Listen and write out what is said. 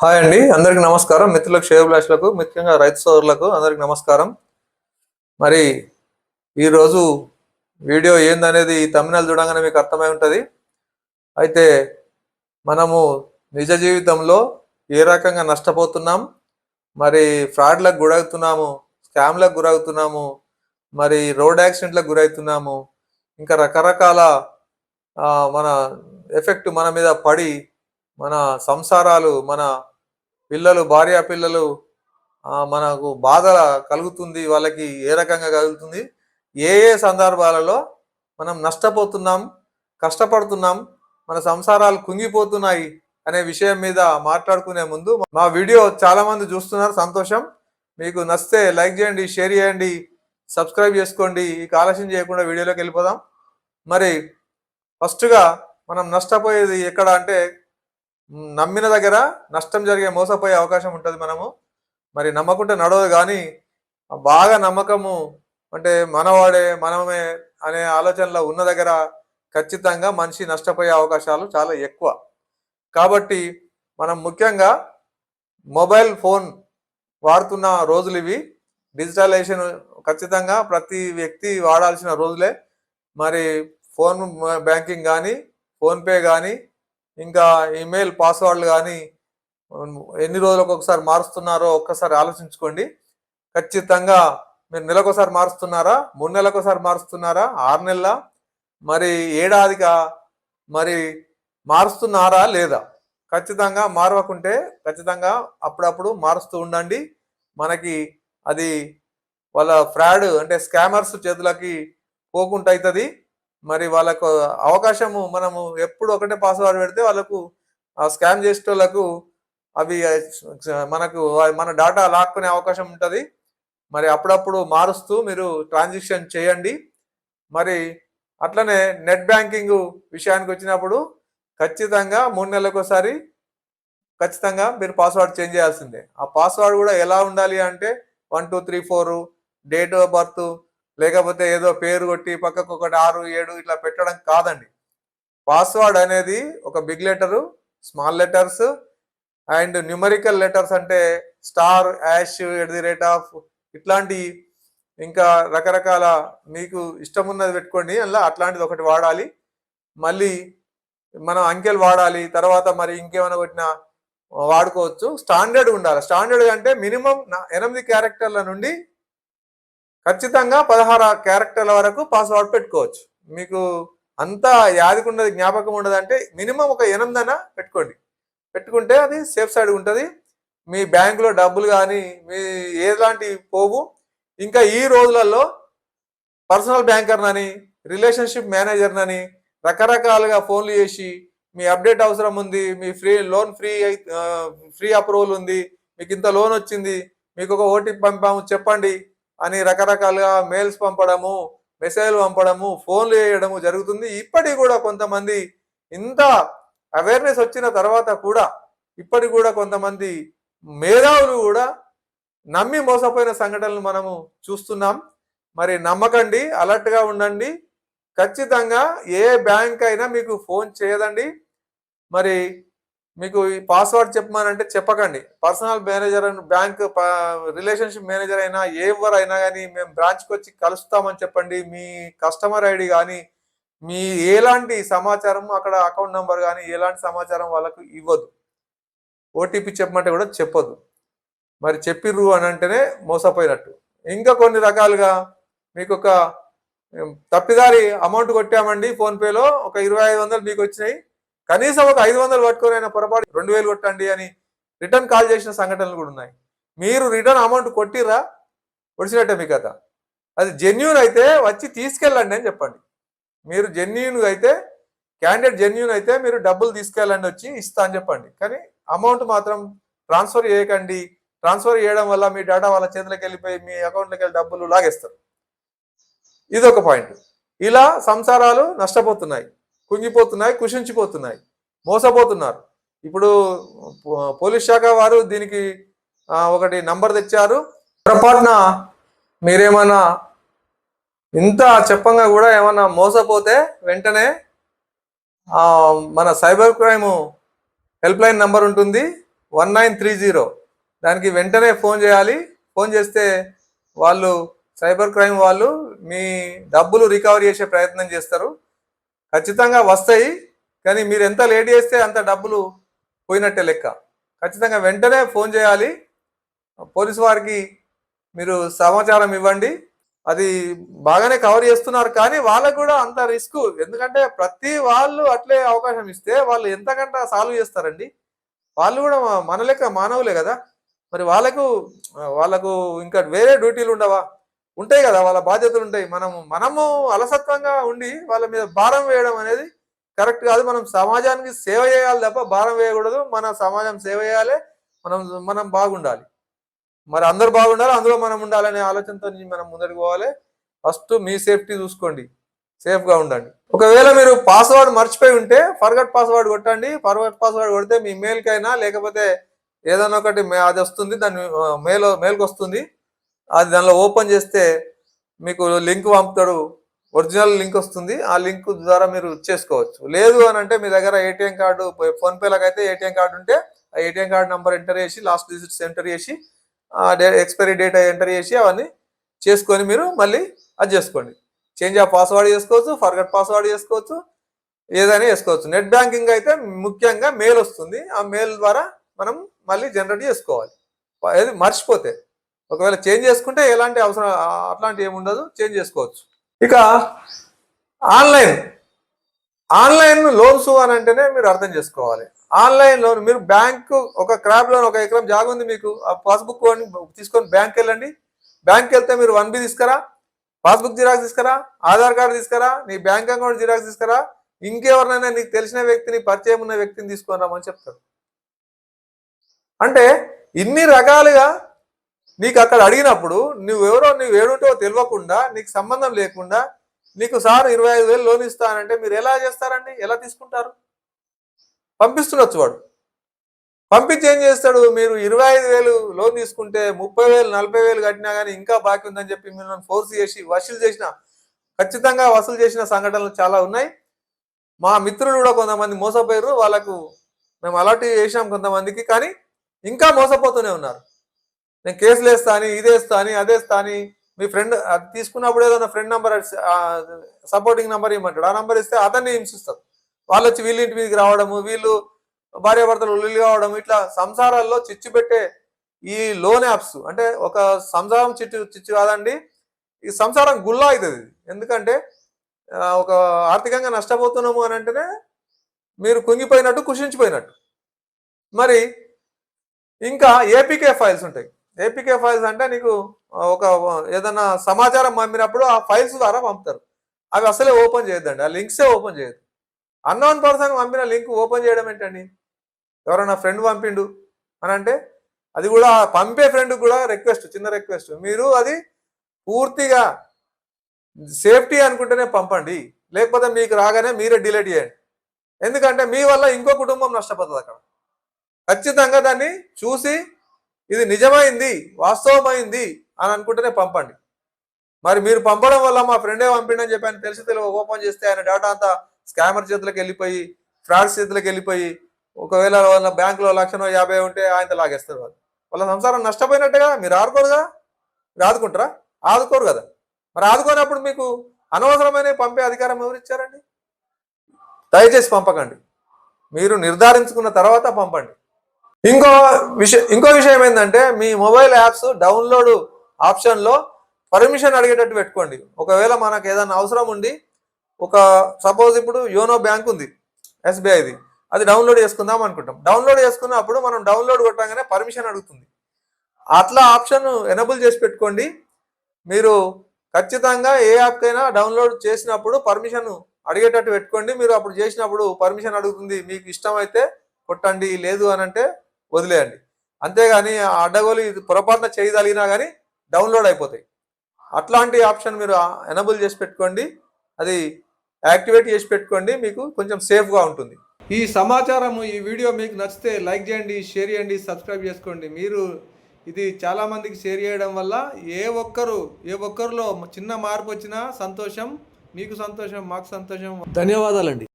Hi అండి అందరికి నమస్కారం. మిత్రులకు షేర్ బ్లాష్లకు ముఖ్యంగా రైతు సోదరులకు అందరికి నమస్కారం. మరి ఈరోజు వీడియో ఏందనేది ఈ తమిళనాడు చూడంగానే మీకు అర్థమై ఉంటుంది. అయితే మనము నిజ జీవితంలో ఏ రకంగా నష్టపోతున్నాం మరి ఫ్రాడ్లకు గురవుతున్నాము స్కామ్లకు గురవుతున్నాము మరి రోడ్ యాక్సిడెంట్లకు గురవుతున్నాము ఇంకా రకరకాల మన ఎఫెక్ట్ మన మీద పడి మన సంసారాలు మన పిల్లలు భార్య పిల్లలు మనకు బాధ కలుగుతుంది వాళ్ళకి ఏ రకంగా కలుగుతుంది? ఏ ఏ సందర్భాలలో మనం నష్టపోతున్నాం కష్టపడుతున్నాం మన సంసారాలు కుంగిపోతున్నాయి అనే విషయం మీద మాట్లాడుకునే ముందు మా వీడియో చాలామంది చూస్తున్నారు సంతోషం. మీకు నచ్చితే లైక్ చేయండి షేర్ చేయండి సబ్స్క్రైబ్ చేసుకోండి ఇక ఆలస్యం చేయకుండా వీడియోలోకి వెళ్ళిపోదాం. మరి ఫస్ట్గా మనం నష్టపోయేది ఎక్కడ అంటే నమ్మిన దగ్గర నష్టం జరిగే మోసపోయే అవకాశం ఉంటుంది మనము. మరి నమ్మకుంటే నడవదు కానీ బాగా నమ్మకము అంటే మనవాడే మనమే అనే ఆలోచనలో ఉన్న దగ్గర ఖచ్చితంగా మనిషి నష్టపోయే అవకాశాలు చాలా ఎక్కువ. కాబట్టి మనం ముఖ్యంగా మొబైల్ ఫోన్ వాడుతున్న రోజులు ఇవి. డిజిటలైజేషన్ ఖచ్చితంగా ప్రతి వ్యక్తి వాడాల్సిన రోజులే. మరి ఫోన్ బ్యాంకింగ్ కానీ ఫోన్పే కానీ ఇంకా ఈమెయిల్ పాస్వర్డ్లు కానీ ఎన్ని రోజులకు ఒకసారి మారుస్తున్నారో ఒక్కసారి ఆలోచించుకోండి. ఖచ్చితంగా మీరు నెలకొకసారి మారుస్తున్నారా? మూడు నెలలకోసారి మారుస్తున్నారా? ఆరు నెలల? మరి ఏడాదిగా? మరి మారుస్తున్నారా లేదా? ఖచ్చితంగా మారవకుంటే ఖచ్చితంగా అప్పుడప్పుడు మారుస్తూ ఉండండి. మనకి అది వాళ్ళ ఫ్రాడ్ అంటే స్కామర్స్ చేతులకి పోకుండా అవుతుంది మరి వాళ్ళకు అవకాశము మనము ఎప్పుడు ఒకటే పాస్వర్డ్ పెడితే వాళ్ళకు ఆ స్కామ్ చేసేటోళ్ళకు అవి మనకు మన డాటా లాక్కునే అవకాశం ఉంటుంది. మరి అప్పుడప్పుడు మారుస్తూ మీరు ట్రాన్సాక్షన్ చేయండి. మరి అట్లనే నెట్ బ్యాంకింగ్ విషయానికి వచ్చినప్పుడు ఖచ్చితంగా మూడు నెలలకోసారి ఖచ్చితంగా మీరు పాస్వర్డ్ చేంజ్ చేయాల్సిందే. ఆ పాస్వర్డ్ కూడా ఎలా ఉండాలి అంటే one two three four date of birth లేకపోతే ఏదో పేరు కొట్టి పక్కకు ఒకటి ఆరు ఏడు ఇట్లా పెట్టడం కాదండి. పాస్వర్డ్ అనేది ఒక big letter small letters and numerical letters అంటే star hash at the rate of ఇట్లాంటి ఇంకా రకరకాల మీకు ఇష్టం ఉన్నది పెట్టుకోండి. అలా అట్లాంటిది ఒకటి వాడాలి. మళ్ళీ మనం అంకెలు వాడాలి. తర్వాత మరి ఇంకేమైనా కొట్టినా వాడుకోవచ్చు. స్టాండర్డ్ ఉండాలి. స్టాండర్డ్ అంటే మినిమం ఎనిమిది క్యారెక్టర్ల నుండి ఖచ్చితంగా పదహారు క్యారెక్టర్ల వరకు పాస్వర్డ్ పెట్టుకోవచ్చు. మీకు అంతా యాదికున్నది జ్ఞాపకం ఉండదంటే మినిమం ఒక ఎనిమిదన పెట్టుకోండి. పెట్టుకుంటే అది సేఫ్ సైడ్ ఉంటుంది. మీ బ్యాంకులో డబ్బులు కానీ మీ ఎలాంటి పోవు. ఇంకా ఈ రోజులలో పర్సనల్ బ్యాంకర్నని రిలేషన్షిప్ మేనేజర్నని రకరకాలుగా ఫోన్లు చేసి మీ అప్డేట్ అవసరం ఉంది మీ free loan free free approval ఉంది మీకు ఇంత లోన్ వచ్చింది మీకు ఒక ఓటీపీ పంపాము చెప్పండి. అని రకరకాలుగా మెయిల్స్ పంపడము మెసేజ్లు పంపడము ఫోన్లు చేయడము జరుగుతుంది. ఇప్పటికి కూడా కొంతమంది ఇంత అవేర్నెస్ వచ్చిన తర్వాత కూడా ఇప్పటికి కూడా కొంతమంది మేధావులు కూడా నమ్మి మోసపోయిన సంఘటనలు మనము చూస్తున్నాం. మరి నమ్మకండి అలర్ట్గా ఉండండి. ఖచ్చితంగా ఏ బ్యాంక్ అయినా మీకు ఫోన్ చేయదండి. మరి మీకు ఈ పాస్వర్డ్ చెప్పమనంటే చెప్పకండి. Personal manager bank relationship manager అయినా ఎవరైనా కానీ మేము బ్రాంచ్కి వచ్చి కలుస్తామని చెప్పండి. మీ కస్టమర్ ఐడి కానీ మీ ఎలాంటి సమాచారం అక్కడ అకౌంట్ నెంబర్ కానీ ఎలాంటి సమాచారం వాళ్ళకు ఇవ్వదు. ఓటీపీ చెప్పమంటే కూడా చెప్పదు మరి చెప్పిర్రు అని అంటేనే మోసపోయినట్టు. ఇంకా కొన్ని రకాలుగా మీకు ఒక తప్పిదారి అమౌంట్ కొట్టామండి. ఫోన్పేలో ఒక ఇరవై ఐదు వందలు మీకు వచ్చినాయి. కనీసం ఒక ఐదు వందలు పట్టుకొని పొరపాటు రెండు వేలు కొట్టండి అని రిటర్న్ కాల్ చేసిన సంఘటనలు కూడా ఉన్నాయి. మీరు రిటర్న్ అమౌంట్ కొట్టిర్రా? ఒడిసినట్టే మీ కథ. అది జెన్యున్ అయితే వచ్చి తీసుకెళ్ళండి అని చెప్పండి. మీరు జెన్యున్ అయితే క్యాండిడేట్ జెన్యున్ అయితే మీరు డబ్బులు తీసుకెళ్ళండి వచ్చి ఇస్తా అని చెప్పండి. కానీ అమౌంట్ మాత్రం ట్రాన్స్ఫర్ చేయకండి. ట్రాన్స్ఫర్ చేయడం వల్ల మీ డేటా వాళ్ళ చేతులకు వెళ్ళిపోయి మీ అకౌంట్లోకి వెళ్ళి డబ్బులు లాగేస్తారు. ఇది ఒక పాయింట్. ఇలా సంసారాలు నష్టపోతున్నాయి. కుంగిపోతున్నాయి కుషించిపోతున్నాయి మోసపోతున్నారు. ఇప్పుడు పో- పోలీస్ శాఖ వారు దీనికి ఒకటి నంబర్ తెచ్చారు. పొరపాటున మీరేమన్నా ఇంత చెప్పంగా కూడా ఏమన్నా మోసపోతే వెంటనే మన cyber crime help line number ఉంటుంది వన్ నైన్ త్రీ జీరో. దానికి వెంటనే ఫోన్ చేయాలి. ఫోన్ చేస్తే వాళ్ళు సైబర్ క్రైమ్ వాళ్ళు మీ డబ్బులు రికవరీ చేసే ప్రయత్నం చేస్తారు. ఖచ్చితంగా వస్తాయి కానీ మీరు ఎంత లేట్ చేస్తే అంత డబ్బులు పోయినట్టే లెక్క. ఖచ్చితంగా వెంటనే ఫోన్ చేయాలి. పోలీసు వారికి మీరు సమాచారం ఇవ్వండి. అది బాగానే కవర్ చేస్తున్నారు కానీ వాళ్ళకు కూడా అంత రిస్క్. ఎందుకంటే ప్రతి వాళ్ళు అట్లే అవకాశం ఇస్తే వాళ్ళు ఎంతకంట సాల్వ్ చేస్తారండి? వాళ్ళు కూడా మన లెక్క మానవులే కదా? మరి వాళ్ళకు వాళ్ళకు ఇంకా వేరే డ్యూటీలు ఉండవా? ఉంటాయి కదా వాళ్ళ బాధ్యతలు ఉంటాయి. మనము మనము అలసత్వంగా ఉండి వాళ్ళ మీద భారం వేయడం అనేది కరెక్ట్ కాదు. మనం సమాజానికి సేవ చేయాలి తప్ప భారం వేయకూడదు. మన సమాజం సేవ చేయాలి. మనం మనం బాగుండాలి. మరి అందరు బాగుండాలి? అందులో మనం ఉండాలనే ఆలోచనతో మనం ముందడికి పోవాలి. ఫస్ట్ మీ సేఫ్టీ చూసుకోండి. సేఫ్గా ఉండండి. ఒకవేళ మీరు పాస్వర్డ్ మర్చిపోయి ఉంటే ఫర్గట్ పాస్వర్డ్ కొట్టండి. ఫర్గట్ పాస్వర్డ్ కొడితే మీ మెయిల్కైనా లేకపోతే ఏదైనా ఒకటి అది వస్తుంది. దాన్ని మెయిల్ మెయిల్కి వస్తుంది. అది దానిలో ఓపెన్ చేస్తే మీకు లింక్ పంపుతాడు. ఒరిజినల్ లింక్ వస్తుంది. ఆ లింక్ ద్వారా మీరు చేసుకోవచ్చు. లేదు అని అంటే మీ దగ్గర ఏటీఎం కార్డు ఫోన్ అయితే ఏటీఎం కార్డు ఉంటే ఆ ఏటీఎం కార్డు నెంబర్ ఎంటర్ చేసి లాస్ట్ డిజిట్స్ ఎంటర్ చేసి ఎక్స్పైరీ డేట్ ఎంటర్ చేసి అవన్నీ చేసుకొని మీరు మళ్ళీ అది చేసుకోండి. చేంజ్ ఆఫ్ పాస్వర్డ్ చేసుకోవచ్చు ఫర్గట్ పాస్వర్డ్ చేసుకోవచ్చు ఏదైనా చేసుకోవచ్చు. నెట్ బ్యాంకింగ్ అయితే ముఖ్యంగా మెయిల్ వస్తుంది. ఆ మెయిల్ ద్వారా మనం మళ్ళీ జనరేట్ చేసుకోవాలి. ఏది మర్చిపోతే. ఒకవేళ చేంజ్ చేసుకుంటే ఎలాంటి అవసరం ఆ- అట్లాంటి ఏమి ఉండదు చేంజ్ చేసుకోవచ్చు. ఇక ఆన్లైన్. ఆన్లైన్ లోన్స్ అని అంటేనే మీరు అర్థం చేసుకోవాలి. ఆన్లైన్ లోన్ మీరు బ్యాంక్ ఒక క్రాప్ లోన్ ఒక ఎకరం జాగా ఉంది మీకు ఆ పాస్బుక్ తీసుకొని బ్యాంక్ వెళ్ళండి. బ్యాంక్ వెళ్తే మీరు వన్ బి తీసుకురా పాస్బుక్ జిరాక్స్ తీసుకురా ఆధార్ కార్డు తీసుకురా నీ బ్యాంక్ అకౌంట్ జిరాక్స్ తీసుకురా ఇంకెవరినైనా నీకు తెలిసిన వ్యక్తిని పరిచయం ఉన్న వ్యక్తిని తీసుకొని రమ్మని చెప్తారు. అంటే ఇన్ని రకాలుగా నీకు అక్కడ అడిగినప్పుడు నువ్వెవరో నువ్వు ఏడుంటో తెలియకుండా నీకు సంబంధం లేకుండా నీకు సార్ ఇరవై ఐదు వేలు లోన్ ఇస్తానంటే మీరు ఎలా చేస్తారండి? ఎలా తీసుకుంటారు? పంపిస్తుండొచ్చు వాడు. పంపించి ఏం చేస్తాడు? మీరు ఇరవై ఐదు వేలు లోన్ తీసుకుంటే ముప్పై వేలు నలభై వేలు కట్టినా కానీ ఇంకా బాకీ ఉందని చెప్పి మిమ్మల్ని ఫోర్స్ చేసి వసూలు చేసిన ఖచ్చితంగా వసూలు చేసిన సంఘటనలు చాలా ఉన్నాయి. మా మిత్రులు కూడా కొంతమంది మోసపోయారు. వాళ్ళకు మేము అలాంటివి చేసినాం కొంతమందికి కానీ ఇంకా మోసపోతూనే ఉన్నారు. నేను కేసులు వేస్తా అని ఇదేస్తా అని అదేస్తా అని మీ ఫ్రెండ్ అది తీసుకున్నప్పుడు ఏదైనా ఫ్రెండ్ నెంబర్ సపోర్టింగ్ నెంబర్ ఇవ్వమంటాడు. ఆ నెంబర్ ఇస్తే అతన్ని హింసిస్తారు. వాళ్ళు వచ్చి వీళ్ళ ఇంటి మీదకి రావడము వీళ్ళు భార్యాభర్తలు ఉల్లి కావడం ఇట్లా సంసారాల్లో చిచ్చు పెట్టే ఈ లోన్ యాప్స్ అంటే ఒక సంసారం చిచ్చు చిచ్చు కాదండి ఈ సంసారం గుల్లా అవుతుంది. ఎందుకంటే ఒక ఆర్థికంగా నష్టపోతున్నాము అని అంటేనే మీరు కుంగిపోయినట్టు కుషించిపోయినట్టు. మరి ఇంకా ఏపీకే ఫైల్స్ ఉంటాయి. ఏపీకే ఫైల్స్ అంటే నీకు ఒక ఏదైనా సమాచారం పంపినప్పుడు ఆ ఫైల్స్ ద్వారా పంపుతారు. అవి అసలే ఓపెన్ చేయొద్దండి. ఆ లింక్సే ఓపెన్ చేయొద్దు. అన్నోన్ పర్సన్ పంపిన లింక్ ఓపెన్ చేయడం ఏంటండి? ఎవరైనా ఫ్రెండ్ పంపిండు అని అంటే అది కూడా పంపే ఫ్రెండ్ కూడా రిక్వెస్ట్ చిన్న రిక్వెస్ట్ మీరు అది పూర్తిగా సేఫ్టీ అనుకుంటేనే పంపండి. లేకపోతే మీకు రాగానే మీరే డిలీట్ చేయండి. ఎందుకంటే మీ వల్ల ఇంకో కుటుంబం నష్టపోతుంది అక్కడ. ఖచ్చితంగా దాన్ని చూసి ఇది నిజమైంది వాస్తవమైంది అని అనుకుంటేనే పంపండి. మరి మీరు పంపడం వల్ల మా ఫ్రెండే పంపిండని చెప్పి ఆయన తెలిసి తెలియ ఓపెన్ చేస్తే ఆయన డేటా అంతా స్కామర్ చేతులకు వెళ్ళిపోయి ఫ్రాడ్స్ చేతులకు వెళ్ళిపోయి ఒకవేళ వాళ్ళ బ్యాంకులో లక్షనో యాభై ఉంటే ఆయన లాగేస్తారు వాళ్ళు. వాళ్ళ సంసారం నష్టపోయినట్టే కదా మీరు ఆడుకోరు కదా మీరు ఆదుకుంటారా? ఆదుకోరు కదా. మరి ఆదుకోనప్పుడు మీకు అనవసరమైన పంపే అధికారం ఎవరు ఇచ్చారండి? దయచేసి పంపకండి. మీరు నిర్ధారించుకున్న తర్వాత పంపండి. ఇంకో విషయం ఇంకో విషయం ఏంటంటే మీ మొబైల్ యాప్స్ డౌన్లోడ్ ఆప్షన్లో పర్మిషన్ అడిగేటట్టు పెట్టుకోండి. ఒకవేళ మనకు ఏదైనా అవసరం ఉండి ఒక సపోజ్ ఇప్పుడు యోనో బ్యాంక్ ఉంది ఎస్బీఐది అది డౌన్లోడ్ చేసుకుందాం అనుకుంటాం. డౌన్లోడ్ చేసుకున్నప్పుడు మనం డౌన్లోడ్ కొట్టగానే పర్మిషన్ అడుగుతుంది. అట్లా ఆప్షన్ ఎనబుల్ చేసి పెట్టుకోండి. మీరు ఖచ్చితంగా ఏ యాప్కైనా డౌన్లోడ్ చేసినప్పుడు పర్మిషన్ అడిగేటట్టు పెట్టుకోండి. మీరు అప్పుడు చేసినప్పుడు పర్మిషన్ అడుగుతుంది మీకు ఇష్టమైతే కొట్టండి లేదు అని అంటే వదిలేయండి. అంతేగాని ఆ అడ్డగోలు ఇది పొరపాటున చేయగలిగినా కానీ డౌన్లోడ్ అయిపోతాయి. అట్లాంటి ఆప్షన్ మీరు ఎనబుల్ చేసి పెట్టుకోండి. అది యాక్టివేట్ చేసి పెట్టుకోండి. మీకు కొంచెం సేఫ్గా ఉంటుంది. ఈ సమాచారం ఈ వీడియో మీకు నచ్చితే లైక్ చేయండి షేర్ చేయండి సబ్స్క్రైబ్ చేసుకోండి. మీరు ఇది చాలా మందికి షేర్ చేయడం వల్ల ఏ ఒక్కరు ఏ ఒక్కరిలో చిన్న మార్పు వచ్చినా సంతోషం మీకు సంతోషం మాకు సంతోషం. ధన్యవాదాలండి.